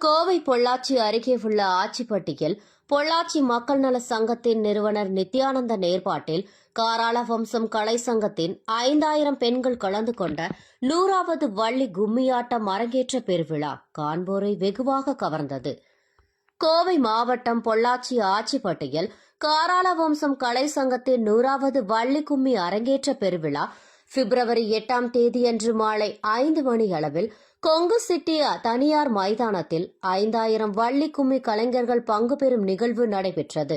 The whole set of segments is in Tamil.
கோவை பொள்ளாச்சி அருகே உள்ள ஆச்சிப்பட்டியில் பொள்ளாச்சி மக்கள் நல சங்கத்தின் நிறுவனர் நித்யானந்த நேர்பாட்டில் காராள வம்சம் கலை சங்கத்தின் ஐந்தாயிரம் பெண்கள் கலந்து கொண்ட நூறாவது வள்ளி கும்மியாட்டம் அரங்கேற்ற பெருவிழா காண்போரை வெகுவாக கவர்ந்தது. கோவை மாவட்டம் பொள்ளாச்சி ஆச்சிப்பட்டியில் காராள வம்சம் கலை சங்கத்தின் நூறாவது வள்ளி கும்மி அரங்கேற்ற பெருவிழா பிப்ரவரி எட்டாம் தேதியன்று மாலை ஐந்து மணி அளவில் கொங்கு சிட்டி தனியார் மைதானத்தில் ஐந்தாயிரம் வள்ளி கும்மி கலைஞர்கள் பங்கு பெறும் நிகழ்வு நடைபெற்றது.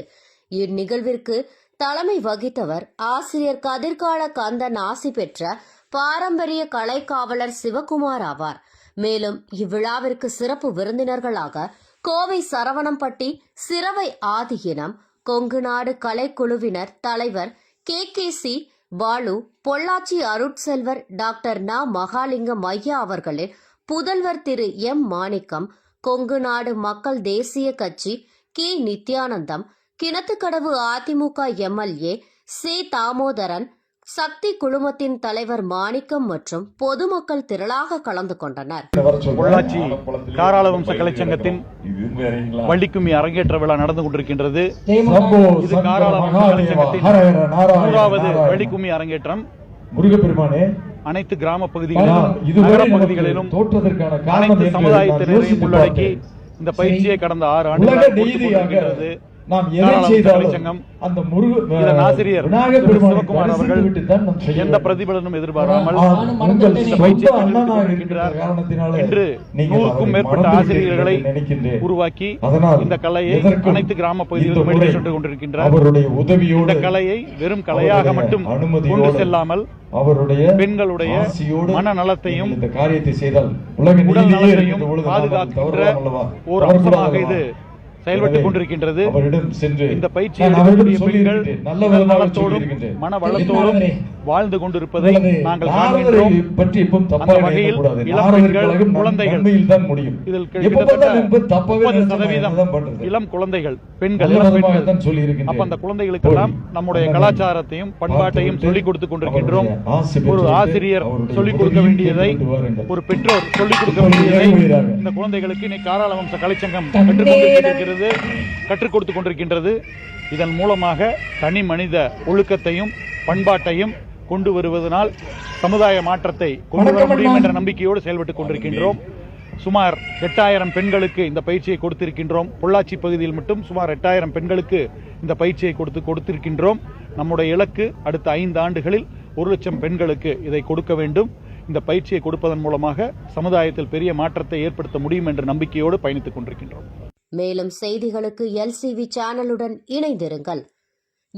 இந்நிகழ்விற்கு தலைமை வகித்தவர் ஆசிரியர் கதிர்கால கந்தன் ஆசி பெற்ற பாரம்பரிய கலைக்காவலர் சிவகுமார் ஆவார். மேலும் இவ்விழாவிற்கு சிறப்பு விருந்தினர்களாக கோவை சரவணம்பட்டி சிறவை ஆதியினம் கொங்கு நாடு கலைக்குழுவினர் தலைவர் K K C Balu Pollachi Arutselvar doctor ந. மகாலிங்கம் ஐயா அவர்களின் புதல்வர் திரு. எம். மாணிக்கம் கொங்கு நாடு மக்கள் தேசிய கட்சி கி. நித்யானந்தம் கிணத்துக்கடவு அதிமுக எம்எல்ஏ சி. தாமோதரன் சக்தி குழுமத்தின் தலைவர் மாணிக்கம் மற்றும் பொதுமக்கள் திரளாக கலந்து கொண்டனர். பொள்ளாச்சி காராள வம்ச கலைச்சங்கத்தின் வள்ளி வள்ளிக்கும்மி அரங்கேற்ற விழா நடந்து கொண்டிருக்கின்றது. இது சங்கர காராள வம்ச மகாதேவா கலைச்சங்கத்தின் நூறாவது. வள்ளிக்கும்மி அரங்கேற்றம். முருகப்பெருமானே. அனைத்து கிராம பகுதிகளிலும் பகுதிகளிலும் அனைத்து சமுதாயத்தினரையும் உள்ளடக்கி. இந்த பயிற்சியை கடந்த ஆறு ஆண்டுகளாக நாம் எதை செய்தாலும் அந்த முருக இதன் ஆசிரியர் விநாயகர் பெருமானை நாம் செய்ய எந்த. பிரதிபலனும் எதிர்பாராமல் உங்கள் சொந்த அண்ணனாக கற்றுக் இருக்கின்ற கொண்டிருக்கிறார். காரணத்தினாலே இன்று நீங்கள் நூறுக்கும் மேற்பட்ட ஆசிரியர்களை என்று நினைக்கின்றேன் உருவாக்கி அதனால் இந்த கலையை அனைத்து கிராம பகுதிகளிலும் முறை எடுத்துச் சென்று கொண்டிருக்கின்றார் அவருடைய உதவியோடு இந்த கலையை வெறும் கலையாக மட்டும் கொண்டு செல்லாமல் அவருடைய பெண்களுடைய ஆசியோடு மனநலத்தையும் நீங்கள் இந்த காரியத்தை செய்தால் உலக உடல் நலத்தையும் பாதுகாக்கின்ற? ஒரு அம்சமாக இது? செயல்பட்டுக் கொண்டிருக்கின்றது இந்த பயிற்சியை நான் அவரிடம் எடுக்கக்கூடிய பெண்கள் சொல்லியிருக்கிறேன். நல்ல உடல் விதமாக நலத்தோடும் சொல்லியிருக்கிறேன். மன வளத்தோடும் வாழ்ந்து கொண்டிருப்பதை நாங்கள் காண்கின்றோம் பற்றி எப்பவும் தப்பாக வகையில். இளம் குழந்தைகள் தான் முடியும் இதில் கிட்டத்தட்ட சதவீதம்? இளம் குழந்தைகள் பெண்கள். அப்ப அந்த குழந்தைகளுக்கெல்லாம் போய் நம்முடைய கலாச்சாரத்தையும் பண்பாட்டையும் சொல்லிக் கொடுத்துக் கொண்டிருக்கின்றோம் ஒரு ஆசிரியர் சொல்லிக் கொடுக்க வேண்டியதை. ஒரு பெற்றோர் சொல்லிக் கொடுக்க வேண்டியதை. இந்த குழந்தைகளுக்கு இன்னைக்கு காராள வம்ச கலைச்சங்கம் கற்றுக் கொண்டிருக்கிறது கற்றுக் கொடுத்துக் கொண்டிருக்கின்றது இதன் மூலமாக தனி மனித ஒழுக்கத்தையும் பண்பாட்டையும் கொண்டு வருவதனால் சமுதாய மாற்றத்தை கொண்டு வர முடியும் என்ற நம்பிக்கையோடு செயல்பட்டுக் கொண்டிருக்கின்றோம். சுமார் எட்டாயிரம் பெண்களுக்கு இந்த பயிற்சியை கொடுத்திருக்கின்றோம். பொள்ளாச்சி பகுதியில் மட்டும் சுமார் எட்டாயிரம் பெண்களுக்கு இந்த பயிற்சியை கொடுத்து கொடுத்திருக்கின்றோம். நம்முடைய இலக்கு அடுத்த ஐந்து ஆண்டுகளில் ஒரு லட்சம் பெண்களுக்கு இதை கொடுக்க வேண்டும். இந்த பயிற்சியை கொடுப்பதன் மூலமாக சமுதாயத்தில் பெரிய மாற்றத்தை ஏற்படுத்த முடியும் என்ற நம்பிக்கையோடு பயணித்துக் கொண்டிருக்கின்றோம். மேலும் செய்திகளுக்கு எல்சிவி சேனலுடன் இணைந்திருங்கள்.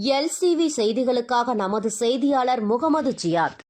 எல்சிவி செய்திகளுக்காக நமது செய்தியாளர் முகமது ஜியாத்.